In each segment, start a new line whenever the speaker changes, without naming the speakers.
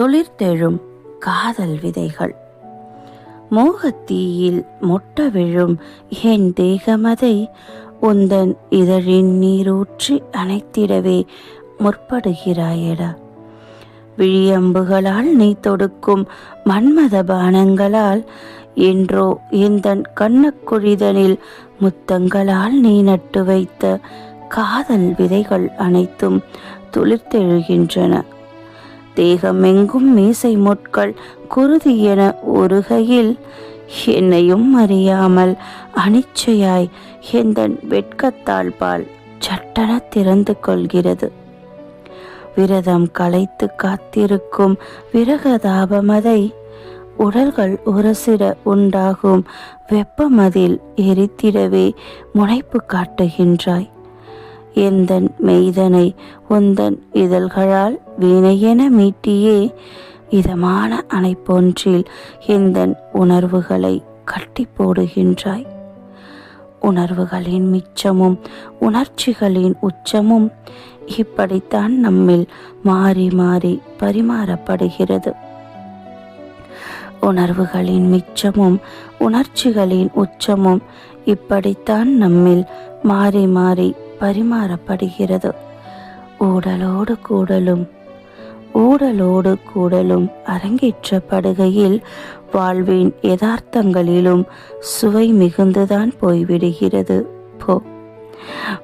துளிர்த்தெழும் காதல் விதைகள். மோகத்தீயில் மொட்ட விழும் என் தேகமதை உந்தன் இதழின் நீரூற்றி அணைத்திடவே முற்படுகிறாயடா. விழியம்புகளால் நீ தொடுக்கும் மன்மத பானங்களால் என்றோ எந்தன் கண்ணக்குழிதனில் முத்தங்களால் நீ நட்டு வைத்த காதல் விதைகள் அனைத்தும் துளிர்த்தெழுகின்றன தேகமெங்கும் மீசை முட்கள் குருதி என ஒருகையில் என்னையும் அறியாமல் அனிச்சையாய் எந்தன் வெட்கத்தால் பால் சட்டன திறந்து கொள்கிறது. விரதம் களைத்து காத்திருக்கும் விரகதாபமதை உடல்கள் உரசிட உண்டாகும். வெப்பமதில் எரித்திடவே முனைப்பு காட்டுகின்றாய். எந்தன் மெய்தனை உந்தன் இதழ்களால் வீணையென மீட்டியே. இதமான அணைப்பொன்றில் எந்தன் உணர்வுகளை கட்டி போடுகின்றாய்? உணர்வுகளின் மிச்சமும் உணர்ச்சிகளின் உச்சமும் இப்படித்தான் நம்மில் மாறி மாறி பரிமாறப்படுகிறது. உணர்வுகளின் மிச்சமும் உணர்ச்சிகளின் உச்சமும் இப்படித்தான் நம்மில் மாறி மாறி பரிமாறப்படுகிறது. ஊடலோடு கூடலும் ஊடலோடு கூடலும் அரங்கேற்றப்படுகையில் வாழ்வின் யதார்த்தங்களிலும் சுவை மிகுந்துதான் போய்விடுகிறது. போ.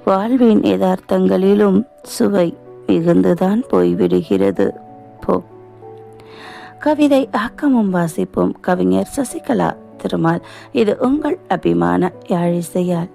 வாழ்வின் யதார்த்தங்களிலும் சுவை மிகுந்துதான் போய்விடுகிறது. போ. கவிதை ஆக்கமும் வாசிப்பும். கவிஞர் சசிகலா திருமால். இது உங்கள் அபிமான யாழிசையால்.